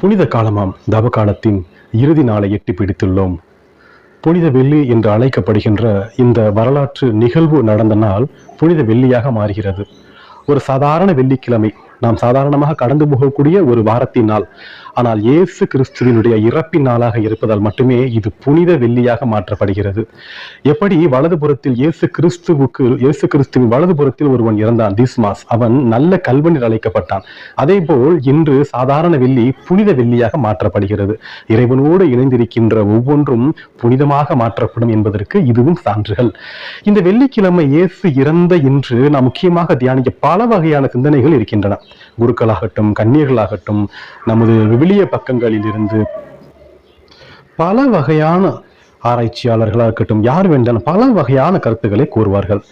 புனித காலமாம் தவ காலத்தின் இறுதி நாளை எட்டி பிடித்துள்ளோம். புனித வெள்ளி என்று அழைக்கப்படுகின்ற இந்த வரலாற்று நிகழ்வு நடந்த நாள் புனித வெள்ளியாக மாறுகிறது. ஒரு சாதாரண வெள்ளிக்கிழமை நாம் சாதாரணமாக கடந்து போகக்கூடிய ஒரு வாரத்தின் நாள் ஆனால் இயேசு கிறிஸ்துவினுடைய இறப்பின் நாளாக இருப்பதால் மட்டுமே இது புனித வெள்ளியாக மாற்றப்படுகிறது. எப்படி வலதுபுறத்தில் இயேசு கிறிஸ்துவுக்கு இயேசு கிறிஸ்துவின் வலதுபுறத்தில் ஒருவன் இறந்தான் திஸ்மாஸ். அவன் நல்ல கல்வனில் அழைக்கப்பட்டான். அதே போல் இன்று சாதாரண வெள்ளி புனித வெள்ளியாக மாற்றப்படுகிறது. இறைவனோடு இணைந்திருக்கின்ற ஒவ்வொன்றும் புனிதமாக மாற்றப்படும் என்பதற்கு இதுவும் சான்றுகள். இந்த வெள்ளிக்கிழமை இயேசு இறந்த இன்று நாம் முக்கியமாக தியானிக்க பல வகையான சிந்தனைகள் இருக்கின்றன. குருக்களாகட்டும் கன்னியர்களாகட்டும் நமது விவிலிய பக்கங்களில் இருந்து பல வகையான ஆராய்ச்சியாளர்களாக இருக்கட்டும் யார் வேண்டாலும் பல வகையான கருத்துக்களை கூறுவார்கள்.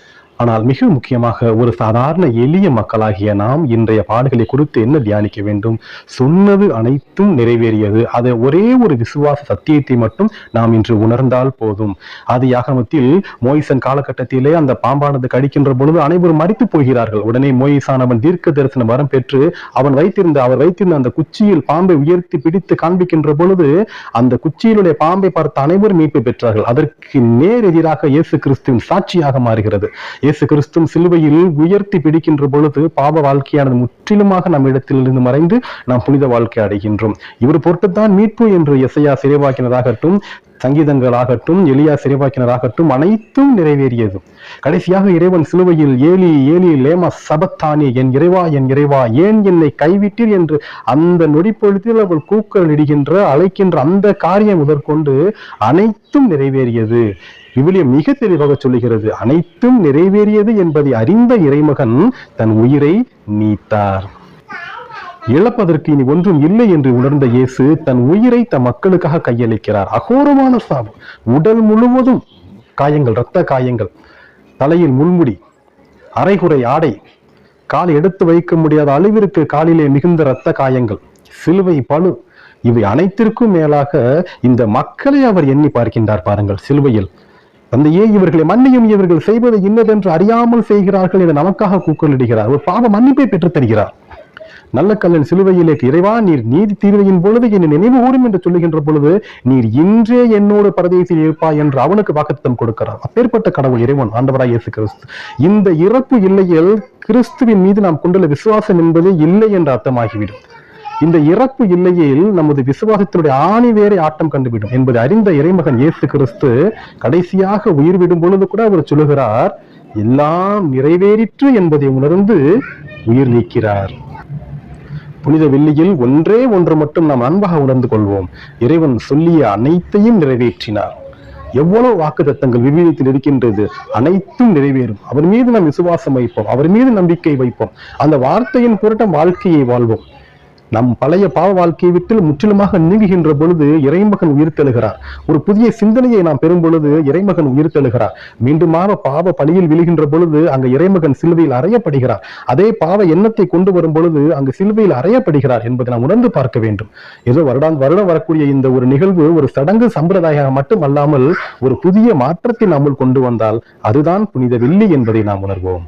ஆனால் மிக முக்கியமாக ஒரு சாதாரண எளிய மக்களாகிய நாம் இன்றைய பாடுகளை குறித்து என்ன தியானிக்க வேண்டும்? சொன்னது அனைத்தும் நிறைவேறியது. அதை ஒரே ஒரு விசுவாச சத்தியத்தை மட்டும் நாம் இன்று உணர்ந்தால் போதும். அது யாகமத்தில் மோயிசன் காலகட்டத்திலே அந்த பாம்பானது கடிக்கின்ற பொழுது அனைவரும் மறித்து போகிறார்கள். உடனே மோயிசானவன் தீர்க்க தரிசனம் வரம் பெற்று அவன் வைத்திருந்த அவர் வைத்திருந்த அந்த குச்சியில் பாம்பை உயர்த்தி பிடித்து காண்பிக்கின்ற பொழுது அந்த குச்சியிலுடைய பாம்பை பார்த்த அனைவரும் மீட்பு பெற்றார்கள். அதற்கு நேர் எதிராக இயேசு கிறிஸ்துவின் சாட்சியாக மாறுகிறது. இயேசு கிறிஸ்துவின் சிலுவையில் உயர்த்தி பிடிக்கின்ற பொழுது பாவ வாழ்க்கையானது முற்றிலுமாக நம் இடத்திலிருந்து மறைந்து நாம் புனித வாழ்க்கை அடைகின்றோம். இவர் பொருட்டுத்தான் மீட்பு என்று இசையா சிறைவாக்கினதாகட்டும் சங்கீதங்களாகட்டும் எளியா சிறைவாக்கினராகட்டும் அனைத்தும் நிறைவேறியது. கடைசியாக இறைவன் சிலுவையில் ஏலி ஏலி லேமா சபத்தானி என் இறைவா என் இறைவா ஏன் என்னை கைவிட்டீர் என்று அந்த நொடிப்பொழுதில் அவள் கூக்கள் இடுகின்ற அழைக்கின்ற அந்த காரியம் முதற்கொண்டு அனைத்தும் நிறைவேறியது. விவிலியம் மிக தெளிவாக சொல்லுகிறது அனைத்தும் நிறைவேறியது என்பதை அறிந்த இறைமகன் தன் உயிரை நீத்தார். இழப்பதற்கு இனி ஒன்றும் இல்லை என்று உணர்ந்த இயேசு தன் உயிரை தம் மக்களுக்காக கையளிக்கிறார். அகோரமான சாவு. உடல் முழுவதும் காயங்கள் இரத்த காயங்கள். தலையில் முள்முடி அரைகுறை ஆடை கால் எடுத்து வைக்க முடியாத அளவிற்கு காலிலே மிகுந்த இரத்த காயங்கள் சிலுவை பழு இவை அனைத்திற்கும் மேலாக இந்த மக்களை அவர் எண்ணி பார்க்கின்றார் பாருங்கள் சிலுவையில். தந்தையே இவர்களை மன்னியும் இவர்கள் செய்வது இன்னதென்று அறியாமல் செய்கிறார்கள் என நமக்காக கூக்கலிடுகிறார் ஒரு பாவ மன்னிப்பை பெற்றுத் தருகிறார் நல்ல கல்லன் சிலுவையிலே இறைவா நீர் நீதி தீர்வையின் பொழுது என்னை நினைவு கூறும் என்று சொல்லுகின்ற பொழுது நீர் இன்றே என்னோடு பரதேசில் இருப்பாய் என்று அவனுக்கு வாக்குத்தம் கொடுக்கிறார். அப்பேற்பட்ட கடவுள் இறைவன் ஆண்டவராய் இயேசு கிறிஸ்து. இந்த இறப்பு இல்லையில் கிறிஸ்துவின் மீது நாம் கொண்டுள்ள விசுவாசம் என்பது இல்லை என்று அர்த்தமாகிவிடும். இந்த இறப்பு இல்லையில் நமது விசுவாசத்தினுடைய ஆணி வேரை ஆட்டம் கண்டுவிடும் என்பதை அறிந்த இறைமகன் இயேசு கிறிஸ்து கடைசியாக உயிர் விடும் பொழுது கூட அவர் சொல்லுகிறார் எல்லாம் நிறைவேறிற்று என்பதை உணர்ந்து உயிர் நீக்கிறார். புனித வெள்ளியில் ஒன்றே ஒன்று மட்டும் நாம் அன்பாக உணர்ந்து கொள்வோம். இறைவன் சொல்லிய அனைத்தையும் நிறைவேற்றினார். எவ்வளவு வாக்குத்தத்தங்கள் விவிலியத்தில் இருக்கின்றது. அனைத்தும் நிறைவேறும். அவர் மீது நாம் விசுவாசம் வைப்போம். அவர் மீது நம்பிக்கை வைப்போம். அந்த வார்த்தையின் புரட்டம் வாழ்க்கையை வாழ்வோம். நம் பழைய பாவ வாழ்க்கையை விட்டு முற்றிலுமாக நீங்குகின்ற பொழுது இறைமகன் உயிர்த்தெழுகிறார் ஒரு புதிய சிந்தனையை நாம் பெறும் பொழுது இறைமகன் உயிர்த்தெழுகிறார் மீண்டுமாக பாவ பழியில் விழுகின்ற பொழுது அங்கு இறைமகன் சிலுவையில் அறையப்படுகிறார். அதே பாவ எண்ணத்தை கொண்டு வரும் பொழுது அங்கு சிலுவையில் அறையப்படுகிறார் என்பதை நாம் உணர்ந்து பார்க்க வேண்டும். ஏதோ வருடம் வருடம் வரக்கூடிய இந்த ஒரு நிகழ்வு ஒரு சடங்கு சம்பிரதாயம் மட்டும் அல்லாமல் ஒரு புதிய மாற்றத்தை நம்முள் கொண்டு வந்தால் அதுதான் புனித வெள்ளி என்பதை நாம் உணர்வோம்.